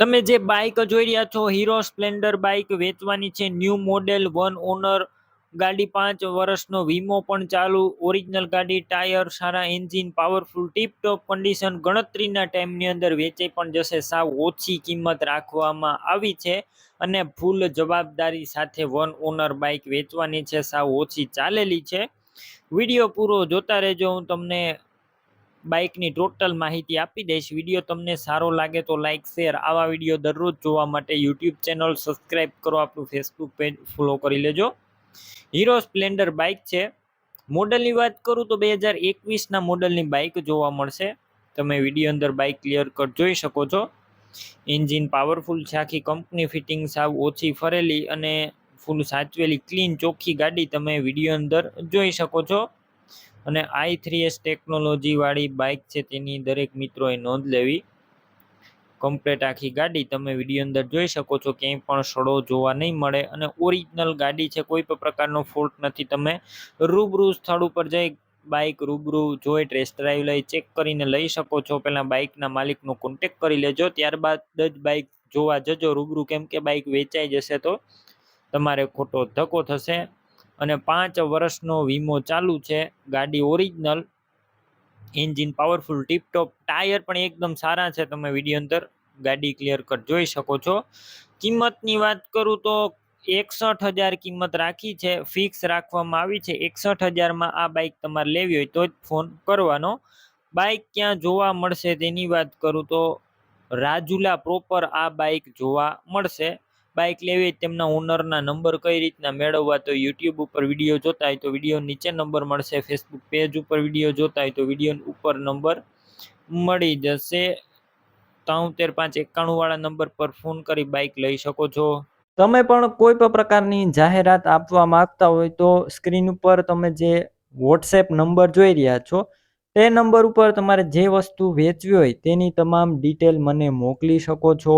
તમે જે બાઇક જોઈ રહ્યા છો હીરો સ્પ્લેન્ડર બાઇક વેચવાની છે ન્યૂ મોડેલ વન ઓનર ગાડી પાંચ વર્ષનો વીમો પણ ચાલુ ઓરિજિનલ ગાડી ટાયર સારા engine powerful tip top condition ગણતરીના ટાઈમની અંદર વેચાઈ પણ જશે. સાવ ઓછી કિંમત રાખવામાં આવી છે અને ફૂલ જવાબદારી સાથે વન ઓનર બાઇક વેચવાની છે. સાવ ઓછી ચાલેલી છે. વીડિયો પૂરો જોતા રહેજો. હું તમને બાઇકની ટોટલ માહિતી આપી દઈશ. વીડિયો તમને સારો લાગે તો લાઇક શેર, આવા વીડિયો દરરોજ જોવા માટે યુટ્યુબ ચેનલ સબસ્ક્રાઈબ કરો. આપણું ફેસબુક પેજ ફોલો કરી લેજો. હીરો સ્પ્લેન્ડર બાઇક છે. મોડલની વાત કરું તો બે હજાર એકવીસના મોડલની બાઇક જોવા મળશે. તમે વીડિયો અંદર બાઇક ક્લિયર કટ જોઈ શકો છો. એન્જિન પાવરફુલ છે આખી કંપની ફિટિંગ સાવ ઓછી ફરેલી અને ફૂલ સાચવેલી, ક્લીન, ચોખ્ખી ગાડી તમે વીડિયો અંદર જોઈ શકો છો. અને આઈ થ્રી એસ ટેકનોલોજીવાળી બાઇક છે તેની દરેક મિત્રોએ નોંધ લેવી. કમ્પ્લેટ આખી ગાડી તમે વીડિયો અંદર જોઈ શકો છો, ક્યાંય પણ સડો જોવા નહીં મળે અને ઓરિજિનલ ગાડી છે, કોઈ પણ પ્રકારનો ફોલ્ટ નથી. તમે રૂબરૂ સ્થળ ઉપર જઈ બાઇક રૂબરૂ જોઈ ટેસ્ટ ડ્રાઈવ લઈ ચેક કરીને લઈ શકો છો. પહેલાં બાઇકના માલિકનો કોન્ટેક કરી લેજો, ત્યારબાદ જ બાઇક જોવા જજો રૂબરૂ. કેમ કે બાઇક વેચાઈ જશે તો તમારે ખોટો ધક્કો થશે. અને પાંચ વર્ષનો વીમો ચાલુ છે. ગાડી original, engine powerful, tiptop, tyre પણ એકદમ સારા છે તમે વીડિયો અંદર ગાડી ક્લિયર કટ જોઈ શકો છો. કિંમતની વાત કરું તો એકસઠ હજાર કિંમત રાખી છે. ફિક્સ રાખવામાં આવી છે. એકસઠ હજારમાં આ બાઇક તમારે લેવી હોય તો જ ફોન કરવાનો. બાઇક ક્યાં જોવા મળશે તેની વાત કરું તો રાજુલા પ્રોપર આ બાઇક જોવા મળશે. બાઇક લેવી તેમના ઓનરના નંબર કઈ રીતના મેળવવા તો યુટ્યુબ ઉપર વીડિયો જોતા હોય તો વીડિયો નીચે નંબર મળશે, ફેસબુક પેજ ઉપર વીડિયો જોતા હોય તો વીડિયો ઉપર નંબર મળી જશે. તોતેર પાંચ એકાણું વાળા નંબર પર ફોન કરી બાઇક લઈ શકો છો. તમે પણ કોઈ પણ પ્રકારની જાહેરાત આપવા માંગતા હોય તો સ્ક્રીન ઉપર તમે જે વોટ્સએપ નંબર જોઈ રહ્યા છો, તે નંબર ઉપર તમારે જે વસ્તુ વેચવી હોય તેની તમામ ડિટેલ મને મોકલી શકો છો.